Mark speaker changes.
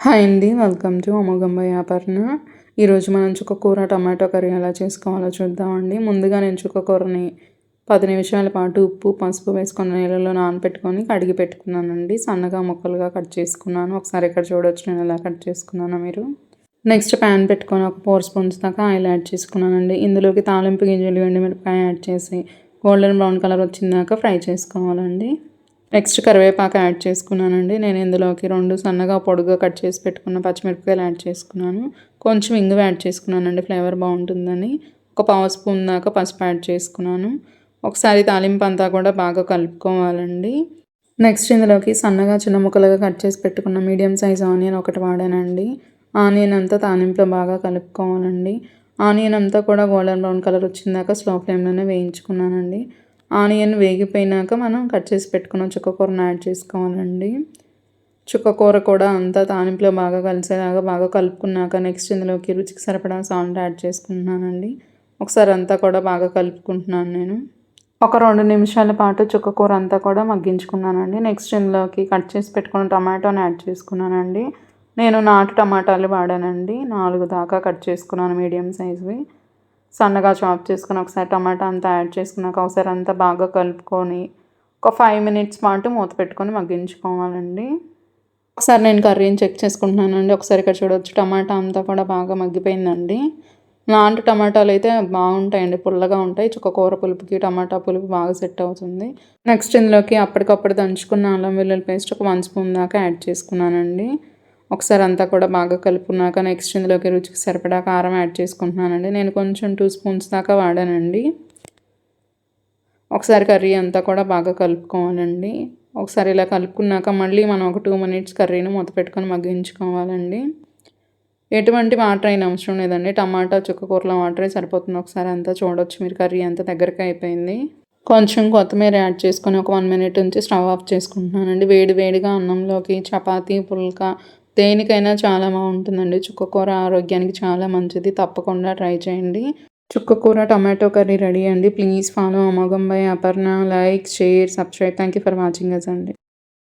Speaker 1: Hi అండి welcome to అమోఘంబ వ్యాపారణ. ఈరోజు మనం చుక్కకూర టమాటో కర్రీ ఎలా చేసుకోవాలో చూద్దామండి. ముందుగా నేను చుక్కకూరని పది నిమిషాల పాటు ఉప్పు పసుపు వేసుకున్న నీళ్ళలో నానబెట్టుకొని కడిగి పెట్టుకున్నానండి. సన్నగా ముక్కలుగా కట్ చేసుకున్నాను. ఒకసారి ఇక్కడ చూడొచ్చు నేను ఎలా కట్ చేసుకున్నాను మీరు. నెక్స్ట్ ప్యాన్ పెట్టుకొని ఒక ఫోర్ స్పూన్స్ దాకా ఆయిల్ యాడ్ చేసుకున్నానండి. ఇందులోకి తాలింపు గింజలు ఎండు మిరపకాయ యాడ్ చేసి గోల్డెన్ బ్రౌన్ కలర్ వచ్చిందాక ఫ్రై చేసుకోవాలండి. నెక్స్ట్ కరివేపాకు యాడ్ చేసుకున్నానండి. నేను ఇందులోకి రెండు సన్నగా పొడుగా కట్ చేసి పెట్టుకున్న పచ్చిమిరపకాయలు యాడ్ చేసుకున్నాను. కొంచెం ఇంగువ యాడ్ చేసుకున్నానండి. ఫ్లేవర్ బాగుంటుందని. ఒక పావు స్పూన్ దాకా పసుపు యాడ్ చేసుకున్నాను. ఒకసారి తాలింపు అంతా కూడా బాగా కలుపుకోవాలండి. నెక్స్ట్ ఇందులోకి సన్నగా చిన్న ముక్కలుగా కట్ చేసి పెట్టుకున్న మీడియం సైజ్ ఆనియన్ ఒకటి వాడానండి. ఆనియన్ అంతా తాలింపులో బాగా కలుపుకోవాలండి. ఆనియన్ అంతా కూడా గోల్డెన్ బ్రౌన్ కలర్ వచ్చిందాక స్లో ఫ్లేమ్లోనే వేయించుకున్నానండి. ఆనియన్ వేగిపోయినాక మనం కట్ చేసి పెట్టుకున్న చుక్కకూరను యాడ్ చేసుకోవాలండి. చుక్కకూర కూడా అంతా తానింపులో బాగా కలిసేలాగా బాగా కలుపుకున్నాక నెక్స్ట్ ఇందులోకి రుచికి సరిపడా సాల్ట్ యాడ్ చేసుకుంటున్నానండి. ఒకసారి అంతా కూడా బాగా కలుపుకుంటున్నాను నేను. ఒక రెండు నిమిషాల పాటు చుక్కకూర అంతా కూడా మగ్గించుకున్నానండి. నెక్స్ట్ ఇందులోకి కట్ చేసి పెట్టుకున్న టమాటోని యాడ్ చేసుకున్నానండి. నేను నాటు టమాటాలు వాడానండి. నాలుగు దాకా కట్ చేసుకున్నాను మీడియం సైజువి. సన్నగా చాప్ చేసుకుని ఒకసారి టమాటా అంతా యాడ్ చేసుకున్నాక ఒకసారి అంతా బాగా కలుపుకొని ఒక ఫైవ్ మినిట్స్ పాటు మూత పెట్టుకొని మగ్గించుకోవాలండి. ఒకసారి నేను కర్రీని చెక్ చేసుకుంటున్నానండి. ఒకసారి ఇక్కడ చూడవచ్చు టమాటా అంతా కూడా బాగా మగ్గిపోయిందండి. లాంటి టమాటాలు అయితే బాగుంటాయండి పుల్లగా ఉంటాయి. చుక్క కూర పులుపుకి టమాటా పులుపు బాగా సెట్ అవుతుంది. నెక్స్ట్ ఇందులోకి అప్పటికప్పుడు దంచుకున్న అల్లం వెల్లుల్లి పేస్ట్ ఒక వన్ స్పూన్ దాకా యాడ్ చేసుకున్నానండి. ఒకసారి అంతా కూడా బాగా కలుపుకున్నాక నెక్స్ట్ ఇందులోకి రుచికి సరిపడా కారం యాడ్ చేసుకుంటున్నానండి. నేను కొంచెం టూ స్పూన్స్ దాకా వాడానండి. ఒకసారి కర్రీ అంతా కూడా బాగా కలుపుకోవాలండి. ఒకసారి ఇలా కలుపుకున్నాక మళ్ళీ మనం ఒక టూ మినిట్స్ కర్రీని మూత పెట్టుకొని మగ్గించుకోవాలండి. ఎటువంటి వాటర్ అయిన అవసరం లేదండి. టమాటా చుక్కకూరల వాటరే సరిపోతుంది. ఒకసారి అంతా చూడవచ్చు మీరు కర్రీ అంతా దగ్గరికి అయిపోయింది. కొంచెం కొత్తిమీర యాడ్ చేసుకొని ఒక వన్ మినిట్ నుంచి స్టవ్ ఆఫ్ చేసుకుంటున్నానండి. వేడి వేడిగా అన్నంలోకి చపాతీ పుల్కా దేనికైనా చాలా బాగుంటుందండి. చుక్కకూర ఆరోగ్యానికి చాలా మంచిది. తప్పకుండా ట్రై చేయండి. చుక్కకూర టమాటో కర్రీ రెడీ అండి. ప్లీజ్ ఫాలో అమోఘం by Aparna. Like share subscribe. Thank you for watching us అండి.